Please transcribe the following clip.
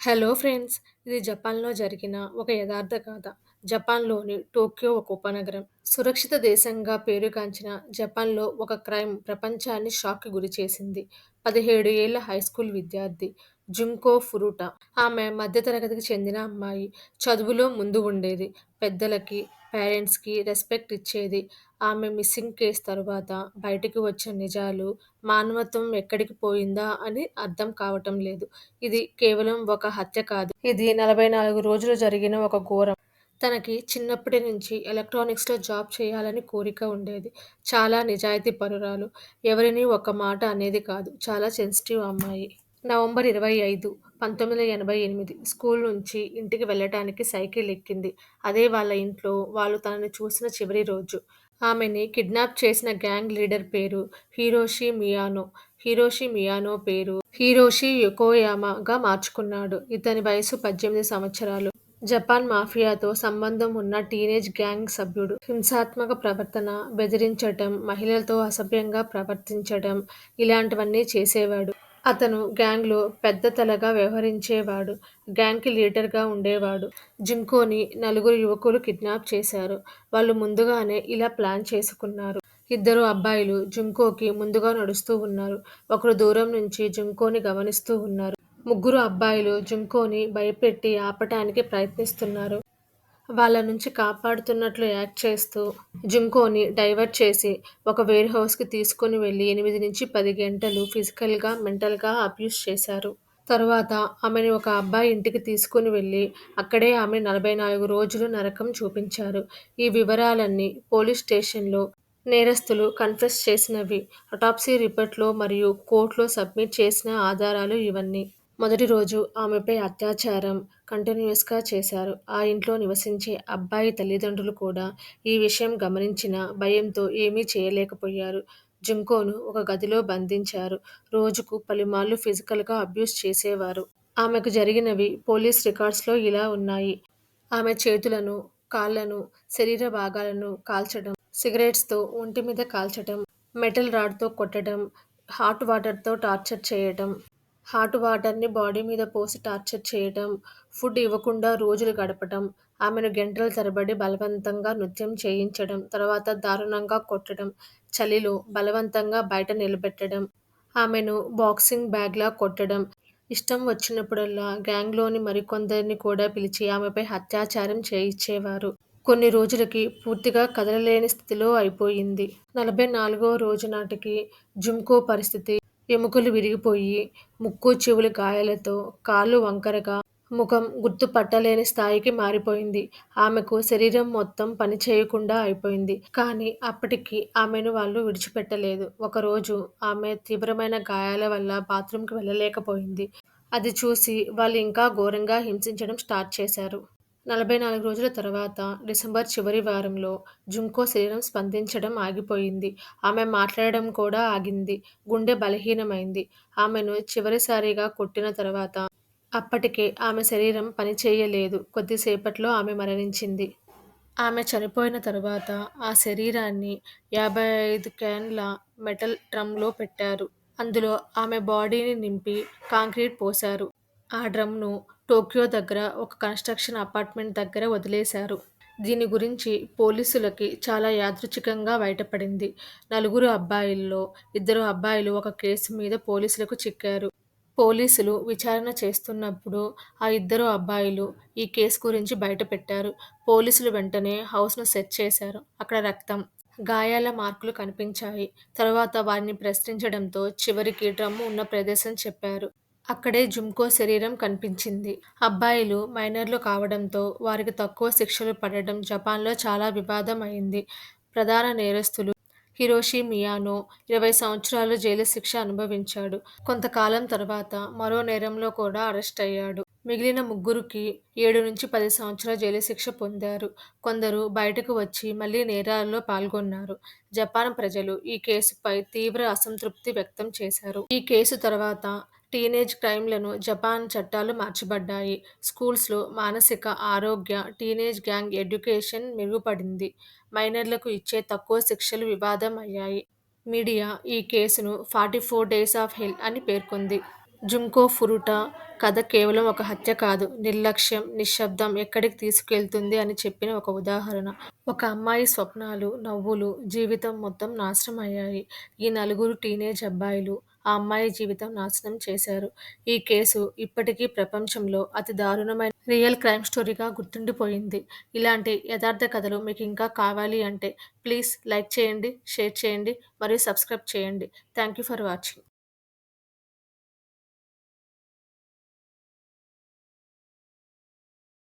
Hello friends ఇది జపాన్లో జరిగిన ఒక యథార్థ గాథ. జపాన్లోని టోక్యో ఒక ఉపనగరం. సురక్షిత దేశంగా పేరుగాంచిన జపాన్లో ఒక క్రైమ్ ప్రపంచాన్ని షాక్కి గురిచేసింది పదిహేడు ఏళ్ళ హైస్కూల్ విద్యార్థి జుంకో ఫురుటా. ఆమె మధ్యతరగతికి చెందిన అమ్మాయి. చదువులో ముందు ఉండేది. పెద్దలకి పేరెంట్స్కి రెస్పెక్ట్ ఇచ్చేది. ఆమె మిస్సింగ్ కేస్ తరువాత బయటికి వచ్చిన నిజాలు మానవత్వం ఎక్కడికి పోయిందా అని అర్థం కావటం లేదు. ఇది కేవలం ఒక హత్య కాదు. ఇది నలభై నాలుగు రోజులు జరిగిన ఒక ఘోరం. తనకి చిన్నప్పటి నుంచి ఎలక్ట్రానిక్స్లో జాబ్ చేయాలని కోరిక ఉండేది. చాలా నిజాయితీ పరురాలు. ఎవరిని ఒక మాట అనేది కాదు. చాలా సెన్సిటివ్ అమ్మాయి. నవంబర్ ఇరవై ఐదు పంతొమ్మిది వందల ఎనభై ఎనిమిది స్కూల్ నుంచి ఇంటికి వెళ్ళటానికి సైకిల్ ఎక్కింది. అదే వాళ్ళ ఇంట్లో వాళ్ళు తనని చూసిన చివరి రోజు. ఆమెని కిడ్నాప్ చేసిన గ్యాంగ్ లీడర్ పేరు హీరోషి మియానో. హీరోషి మియానో పేరు హీరోషి యొకోయామాగా మార్చుకున్నాడు. ఇతని వయసు పద్దెనిమిది సంవత్సరాలు. జపాన్ మాఫియాతో సంబంధం ఉన్న టీనేజ్ గ్యాంగ్ సభ్యుడు. హింసాత్మక ప్రవర్తన బెదిరించటం మహిళలతో అసభ్యంగా ప్రవర్తించటం ఇలాంటివన్నీ చేసేవాడు. అతను గ్యాంగ్లో పెద్ద తలగా వ్యవహరించేవాడు. గ్యాంగ్కి లీడర్గా ఉండేవాడు. జింకోని నలుగురు యువకులు కిడ్నాప్ చేశారు. వాళ్ళు ముందుగానే ఇలా ప్లాన్ చేసుకున్నారు. ఇద్దరు అబ్బాయిలు జింకోకి ముందుగా నడుస్తూ ఉన్నారు. ఒకరు దూరం నుంచి జింకోని గమనిస్తూ ఉన్నారు. ముగ్గురు అబ్బాయిలు జింకోని భయపెట్టి ఆపటానికి ప్రయత్నిస్తున్నారు. వాళ్ళ నుంచి కాపాడుతున్నట్లు యాక్ట్ చేస్తూ జుంకోని డైవర్ట్ చేసి ఒక వేర్ హౌస్కి తీసుకుని వెళ్ళి ఎనిమిది నుంచి పది గంటలు ఫిజికల్గా మెంటల్గా అబ్యూస్ చేశారు. తరువాత ఆమెని ఒక అబ్బాయి ఇంటికి తీసుకుని వెళ్ళి అక్కడే ఆమె నలభై నాలుగు రోజులు నరకం చూపించారు. ఈ వివరాలన్నీ పోలీస్ స్టేషన్లో నేరస్తులు కన్ఫెస్ చేసినవి. అటాప్సీ రిపోర్ట్లో మరియు కోర్టులో సబ్మిట్ చేసిన ఆధారాలు ఇవన్నీ. మొదటి రోజు ఆమెపై అత్యాచారం కంటిన్యూస్గా చేశారు. ఆ ఇంట్లో నివసించే అబ్బాయి తల్లిదండ్రులు కూడా ఈ విషయం గమనించిన భయంతో ఏమీ చేయలేకపోయారు. జుంకోను ఒక గదిలో బంధించారు. రోజుకు పలుమార్లు ఫిజికల్గా అబ్యూస్ చేసేవారు. ఆమెకు జరిగినవి పోలీస్ రికార్డ్స్లో ఇలా ఉన్నాయి. ఆమె చేతులను కాళ్ళను శరీర భాగాలను కాల్చడం సిగరెట్స్తో ఒంటి మీద కాల్చడం మెటల్ రాడ్తో కొట్టడం హాట్ వాటర్తో టార్చర్ చేయడం హాట్ వాటర్ని బాడీ మీద పోసి టార్చర్ చేయడం ఫుడ్ ఇవ్వకుండా రోజులు గడపడం ఆమెను గంటల తరబడి బలవంతంగా నృత్యం చేయించడం తర్వాత దారుణంగా కొట్టడం చలిలో బలవంతంగా బయట నిలబెట్టడం ఆమెను బాక్సింగ్ బ్యాగ్లా కొట్టడం. ఇష్టం వచ్చినప్పుడల్లా గ్యాంగ్లోని మరికొందరిని కూడా పిలిచి ఆమెపై అత్యాచారం చేయించేవారు. కొన్ని రోజులకి పూర్తిగా కదలలేని స్థితిలో అయిపోయింది. నలభై నాలుగో రోజు నాటికి జుమ్కో పరిస్థితి ఎముకలు విరిగిపోయి ముక్కు చెవులు గాయాలతో కాళ్ళు వంకరగా ముఖం గుర్తుపట్టలేని స్థాయికి మారిపోయింది. ఆమెకు శరీరం మొత్తం పని చేయకుండా అయిపోయింది. కానీ అప్పటికి ఆమెను వాళ్ళు విడిచిపెట్టలేదు. ఒకరోజు ఆమె తీవ్రమైన గాయాల వల్ల బాత్రూంకి వెళ్ళలేకపోయింది. అది చూసి వాళ్ళు ఇంకా ఘోరంగా హింసించడం స్టార్ట్ చేశారు. నలభై నాలుగు రోజుల తర్వాత డిసెంబర్ చివరి వారంలో జుంకో శరీరం స్పందించడం ఆగిపోయింది. ఆమె మాట్లాడడం కూడా ఆగింది. గుండె బలహీనమైంది. ఆమెను చివరిసారిగా కొట్టిన తర్వాత అప్పటికే ఆమె శరీరం పనిచేయలేదు. కొద్దిసేపట్లో ఆమె మరణించింది. ఆమె చనిపోయిన తర్వాత ఆ శరీరాన్ని యాభై ఐదు క్యాన్ల మెటల్ డ్రమ్లో పెట్టారు. అందులో ఆమె బాడీని నింపి కాంక్రీట్ పోశారు. ఆ డ్రమ్ను టోక్యో దగ్గర ఒక కన్స్ట్రక్షన్ అపార్ట్మెంట్ దగ్గర వదిలేశారు. దీని గురించి పోలీసులకి చాలా యాదృచ్ఛికంగా బయటపడింది. నలుగురు అబ్బాయిల్లో ఇద్దరు అబ్బాయిలు ఒక కేసు మీద పోలీసులకు చిక్కారు. పోలీసులు విచారణ చేస్తున్నప్పుడు ఆ ఇద్దరు అబ్బాయిలు ఈ కేసు గురించి బయటపెట్టారు. పోలీసులు వెంటనే హౌస్ను సెర్చ్ చేశారు. అక్కడ రక్తం గాయాల మార్కులు కనిపించాయి. తర్వాత వారిని ప్రశ్నించడంతో చివరికి డ్రమ్ము ఉన్న ప్రదేశం చెప్పారు. అక్కడే జుమ్కో శరీరం కనిపించింది. అబ్బాయిలు మైనర్లు కావడంతో వారికి తక్కువ శిక్షలు పడడం జపాన్లో చాలా వివాదం అయింది ప్రధాన నేరస్తులు హిరోషి మియానో ఇరవై సంవత్సరాలు జైలు శిక్ష అనుభవించాడు. కొంతకాలం తర్వాత మరో నేరంలో కూడా అరెస్ట్ అయ్యాడు. మిగిలిన ముగ్గురికి ఏడు నుంచి పది సంవత్సరాల జైలు శిక్ష పొందారు. కొందరు బయటకు వచ్చి మళ్ళీ నేరాల్లో పాల్గొన్నారు. జపాన్ ప్రజలు ఈ కేసుపై తీవ్ర అసంతృప్తి వ్యక్తం చేశారు. ఈ కేసు తర్వాత టీనేజ్ క్రైమ్లను జపాన్ చట్టాలు మార్చబడ్డాయి స్కూల్స్లో మానసిక ఆరోగ్య టీనేజ్ గ్యాంగ్ ఎడ్యుకేషన్ మెరుగుపడింది మైనర్లకు ఇచ్చే తక్కువ శిక్షలు వివాదం అయ్యాయి మీడియా ఈ కేసును forty four days of hell అని పేర్కొంది జుంకో ఫురుటా కథ కేవలం ఒక హత్య కాదు, నిర్లక్ష్యం, నిశ్శబ్దం ఎక్కడికి తీసుకెళ్తుంది అని చెప్పిన ఒక ఉదాహరణ. ఒక అమ్మాయి స్వప్నాలు, నవ్వులు, జీవితం మొత్తం నాశనం అయ్యాయి. ఈ నలుగురు టీనేజ్ అబ్బాయిలు ఆ అమ్మాయి జీవితం నాశనం చేశారు. ఈ కేసు ఇప్పటికీ ప్రపంచంలో అతి దారుణమైన రియల్ క్రైమ్ స్టోరీగా గుర్తుండిపోయింది. ఇలాంటి యథార్థ కథలు మీకు ఇంకా కావాలి అంటే ప్లీజ్ లైక్ చేయండి, షేర్ చేయండి మరియు సబ్స్క్రైబ్ చేయండి. Thank you for watching.